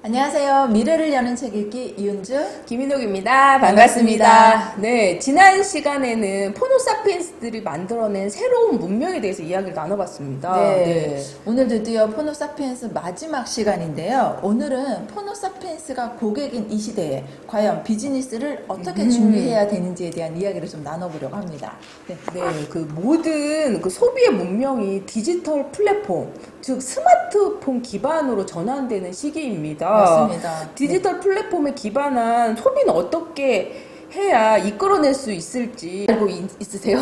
안녕하세요. 미래를 여는 책 읽기 이윤주. 김인옥입니다. 반갑습니다. 반갑습니다. 네, 지난 시간에는 포노사피엔스들이 만들어낸 새로운 문명에 대해서 이야기를 나눠봤습니다. 네. 오늘 드디어 포노사피엔스 마지막 시간인데요. 오늘은 포노사피엔스가 고객인 이 시대에 과연 비즈니스를 어떻게 음. 준비해야 되는지에 대한 이야기를 좀 나눠보려고 합니다. 네. 네, 그 모든 그 소비의 문명이 디지털 플랫폼, 즉 스마트폰 기반으로 전환되는 시기입니다. 맞습니다. 디지털 플랫폼에 기반한 소비는 어떻게 해야 이끌어낼 수 있을지 알고 있, 있으세요?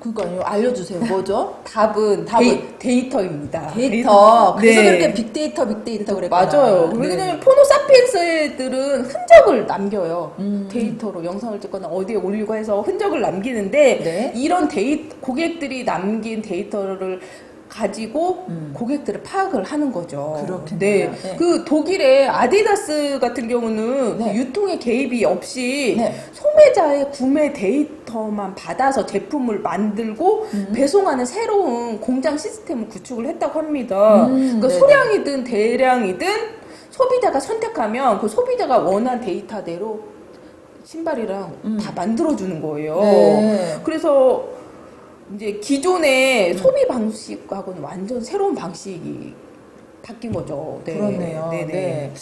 그거요. 알려주세요. 뭐죠? 답은, 답은? 데이, 터입니다 데이터. 그래서 네. 그렇게 빅데이터, 빅데이터 그랬구나. 맞아요. 네. 왜냐면 포노 사피엔스들은 흔적을 남겨요. 음. 데이터로 영상을 찍거나 어디에 올리고 해서 흔적을 남기는데 네. 이런 데이 고객들이 남긴 데이터를 가지고 음. 고객들을 파악을 하는 거죠. 그렇겠네요. 네. 네. 그 독일의 아디다스 같은 경우는 네. 그 유통에 개입이 없이 네. 소매자의 구매 데이터만 받아서 제품을 만들고 음. 배송하는 새로운 공장 시스템을 구축을 했다고 합니다. 음, 그러니까 네네. 소량이든 대량이든 소비자가 선택하면 그 소비자가 원한 데이터대로 신발이랑 음. 다 만들어주는 거예요. 네. 그래서 이제 기존의 소비 방식하고는 완전 새로운 방식이 바뀐 거죠. 네. 그렇네요. 네네. 네.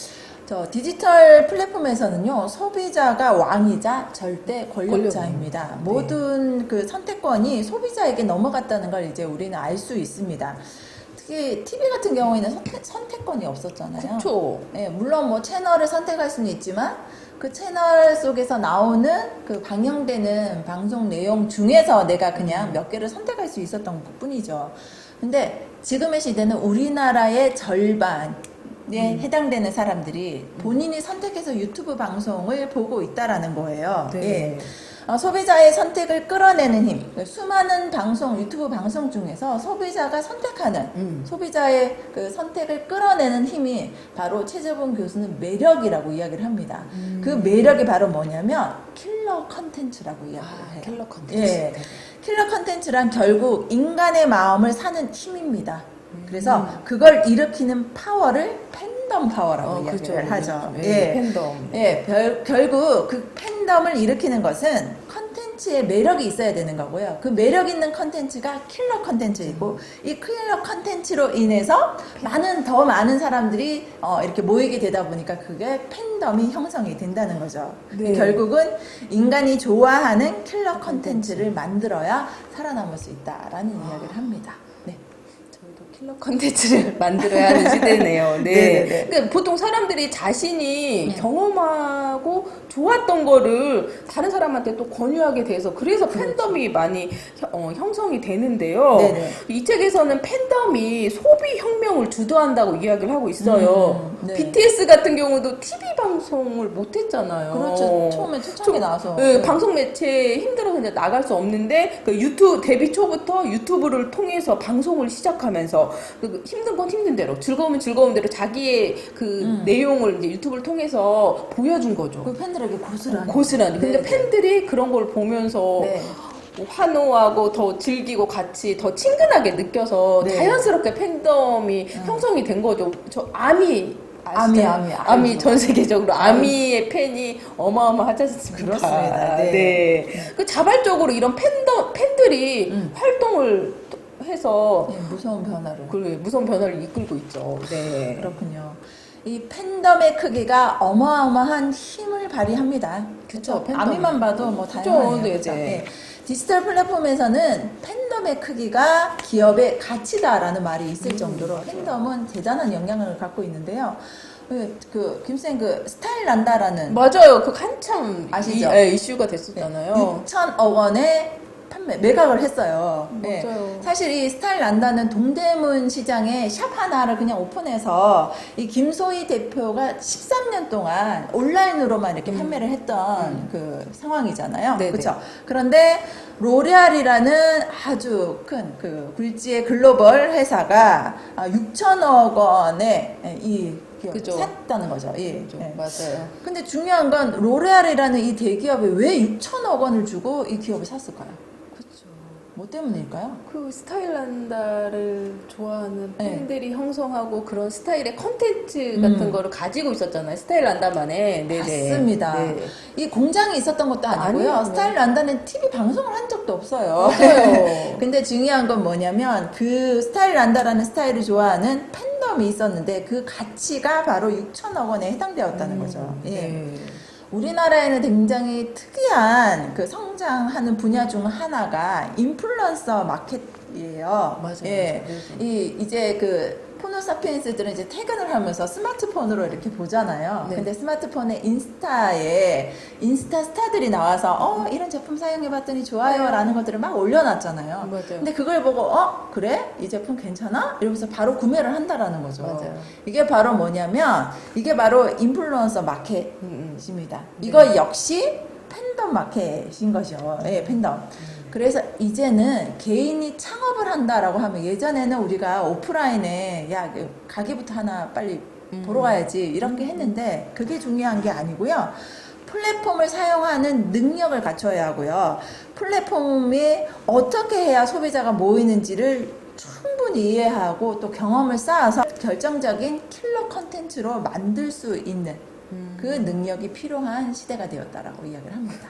저 디지털 플랫폼에서는요 소비자가 왕이자 절대 권력자입니다. 권력. 모든 그 선택권이 소비자에게 넘어갔다는 걸 이제 우리는 알 수 있습니다. 특히 TV 같은 경우에는 선택, 선택권이 없었잖아요. 그렇죠. 네, 물론 뭐 채널을 선택할 수는 있지만 그 채널 속에서 나오는 그 방영되는 방송 내용 중에서 내가 그냥 몇 개를 선택할 수 있었던 것 뿐이죠. 근데 지금의 시대는 우리나라의 절반 에 해당되는 사람들이 본인이 선택해서 유튜브 방송을 보고 있다라는 거예요. 네. 예. 어, 소비자의 선택을 끌어내는 힘. 수많은 방송, 유튜브 방송 중에서 소비자가 선택하는 음. 소비자의 그 선택을 끌어내는 힘이 바로 최재봉 교수는 매력이라고 이야기를 합니다. 그 매력이 바로 뭐냐면 킬러 컨텐츠라고 이야기를 아, 해요. 킬러 컨텐츠. 예. 킬러 컨텐츠란 결국 인간의 마음을 사는 힘입니다. 그래서 음. 그걸 일으키는 파워를 팬덤 파워라고 어, 이야기를 그렇죠. 하죠. 네, 예. 팬덤. 예, 별- 결국 그 팬 덤을 일으키는 것은 컨텐츠에 매력이 있어야 되는 거고요. 그 매력 있는 컨텐츠가 킬러 컨텐츠이고 이 킬러 컨텐츠로 인해서 많은 더 많은 사람들이 어, 이렇게 모이게 되다 보니까 그게 팬덤이 형성이 된다는 거죠. 네. 결국은 인간이 좋아하는 킬러 컨텐츠를 만들어야 살아남을 수 있다라는 이야기를 합니다. 네. 킬러 컨텐츠를 만들어야 하는 시대네요. 네. 네네네. 그러니까 보통 사람들이 자신이 네. 경험하고 좋았던 거를 다른 사람한테 또 권유하게 돼서 그래서 팬덤이 많이 혀- 어, 형성이 되는데요. 그렇죠. 네네. 이 책에서는 팬덤이 소비 혁명을 주도한다고 이야기를 하고 있어요. 음, 네. BTS 같은 경우도 TV 방송을 못 했잖아요. 그렇죠. 처음에 초창기 나와서. 네, 네. 방송 매체에 힘들어서 이제 나갈 수 없는데 그 유튜브 데뷔 초부터 유튜브를 통해서 방송을 시작하면서 그 힘든 건 힘든 대로 즐거우면 즐거운 대로 자기의 그 음. 내용을 이제 유튜브를 통해서 보여준 거죠. 그 팬들에게 고스란히. 고스란히. 근데 네. 팬들이 그런 걸 보면서 네. 뭐 환호하고 더 즐기고 같이 더 친근하게 느껴서 네. 자연스럽게 팬덤이 음. 형성이 된 거죠. 저 아미 아미? 아미, 아미. 전 세계적으로 아미의 팬이 어마어마하지 않습니까? 그렇습니다. 네. 네. 그 자발적으로 이런 팬덤 팬들이 음. 활동을 해서 네, 무서운 변화를. 그 무서운 변화를 이끌고 있죠. 네. 그렇군요. 이 팬덤의 크기가 어마어마한 힘을 발휘합니다. 그렇죠. 팬덤. 아미만 봐도 뭐 다양하네요. 네, 그렇죠? 네. 네. 디지털 플랫폼에서는 팬덤의 크기가 기업의 가치다라는 말이 있을 정도로 팬덤은 대단한 영향을 갖고 있는데요. 그, 그 김쌤 그 스타일 난다라는 맞아요. 그 한참 아시죠? 이, 예, 이슈가 됐었잖아요. 6천억 원의 판매 매각을 했어요. 네. 맞아요. 사실 이 스타일 난다는 동대문 시장에 샵 하나를 그냥 오픈해서 이 김소희 대표가 13년 동안 온라인으로만 이렇게 판매를 했던 그 상황이잖아요. 음. 네네. 그렇죠. 그런데 로레알이라는 아주 큰 그 굴지의 글로벌 회사가 6천억 원의 이 기업을 그죠. 샀다는 거죠. 예. 그죠. 예. 맞아요. 근데 중요한 건 로레알이라는 이 대기업이 왜 6천억 원을 주고 이 기업을 샀을까요? 뭐 때문일까요? 그 스타일 난다를 좋아하는 네. 팬들이 형성하고 그런 스타일의 컨텐츠 음. 같은 거를 가지고 있었잖아요. 스타일 난다만에. 네네. 맞습니다. 네. 이 공장이 있었던 것도 아니고요. 아니에요. 스타일 난다는 TV 방송을 한 적도 없어요. 맞아요. 근데 중요한 건 뭐냐면 그 스타일 난다라는 스타일을 좋아하는 팬덤이 있었는데 그 가치가 바로 6천억 원에 해당되었다는 거죠. 예. 네. 우리나라에는 굉장히 특이한 그 성장하는 분야 중 하나가 인플루언서 마켓이에요. 맞아요. 예. 맞아요. 이 이제 그 포노사피엔스들은 이제 퇴근을 하면서 스마트폰으로 이렇게 보잖아요. 네. 근데 스마트폰에 인스타에 인스타 스타들이 나와서 어 이런 제품 사용해봤더니 좋아요라는 것들을 막 올려놨잖아요. 맞아요. 근데 그걸 보고 어 그래 이 제품 괜찮아? 이러면서 바로 구매를 한다라는 거죠. 맞아요. 이게 바로 뭐냐면 이게 바로 인플루언서 마켓. 음, 입니다. 네. 이거 역시 팬덤 마켓인 거죠. 예, 팬덤. 그래서 이제는 개인이 창업을 한다라고 하면 예전에는 우리가 오프라인에 야그 가게부터 하나 빨리 음. 보러 가야지 이렇게 했는데 그게 중요한 게 아니고요. 플랫폼을 사용하는 능력을 갖춰야 하고요. 플랫폼이 어떻게 해야 소비자가 모이는지를 충분히 이해하고 또 경험을 쌓아서 결정적인 킬러 컨텐츠로 만들 수 있는 음. 그 능력이 필요한 시대가 되었다라고 이야기를 합니다.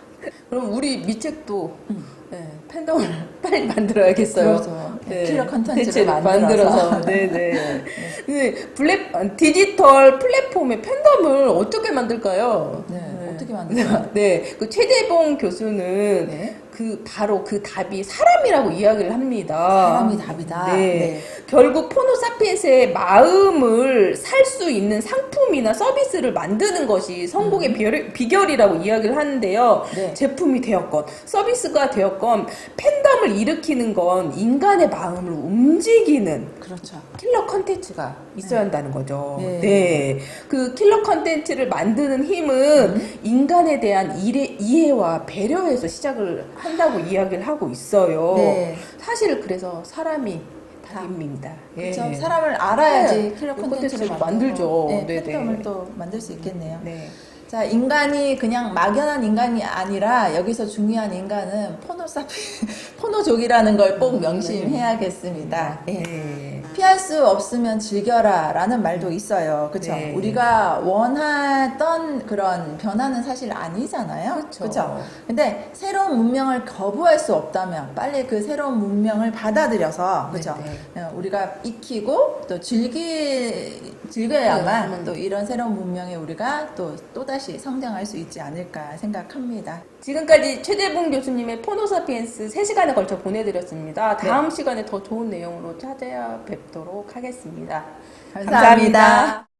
그럼 우리 미책도 음. 네, 팬덤을 빨리 만들어야겠어요. 그렇죠. 킬러 컨텐츠를 만들어서. 만들어서. 네네. 네, 플랫, 디지털 플랫폼의 팬덤을 어떻게 만들까요? 네, 어떻게 만들까요? 네, 그 최재봉 교수는 네. 그 바로 그 답이 사람이라고 이야기를 합니다. 사람이 답이다. 네. 네. 결국 포노사피엔스의 마음을 살 수 있는 상품이나 서비스를 만드는 것이 성공의 비결, 비결이라고 이야기를 하는데요. 음. 네. 제품이 되었건 서비스가 되었건 팬덤을 일으키는 건 인간의 마음을 움직이는 그렇죠. 킬러 컨텐츠가 있어야 한다는 거죠. 네. 네. 그 킬러 컨텐츠를 만드는 힘은 음. 인간에 대한 이해, 이해와 배려에서 시작을 한다고 이야기를 하고 있어요. 네. 사실 그래서 사람이. 그렇죠. 예. 사람을 알아야지 네. 킬러 그 콘텐츠를 만들죠. 네, 네네. 팬덤을 또 만들 수 있겠네요. 네. 자, 인간이 그냥 막연한 인간이 아니라 여기서 중요한 인간은 포노사피, 포노족이라는 걸 꼭 명심해야겠습니다. 예. 네. 피할 수 없으면 즐겨라 라는 말도 있어요. 그쵸? 네. 우리가 원하던 그런 변화는 사실 아니잖아요. 그쵸. 그쵸? 근데 새로운 문명을 거부할 수 없다면 빨리 그 새로운 문명을 받아들여서 그쵸? 네, 어, 우리가 익히고 또 즐기, 즐겨야만 네, 또 이런 새로운 문명에 우리가 또, 또다시 성장할 수 있지 않을까 생각합니다. 지금까지 최재봉 교수님의 포노사피엔스 3시간에 걸쳐 보내드렸습니다. 다음 시간에 더 좋은 내용으로 찾아뵙도록 하겠습니다. 감사합니다.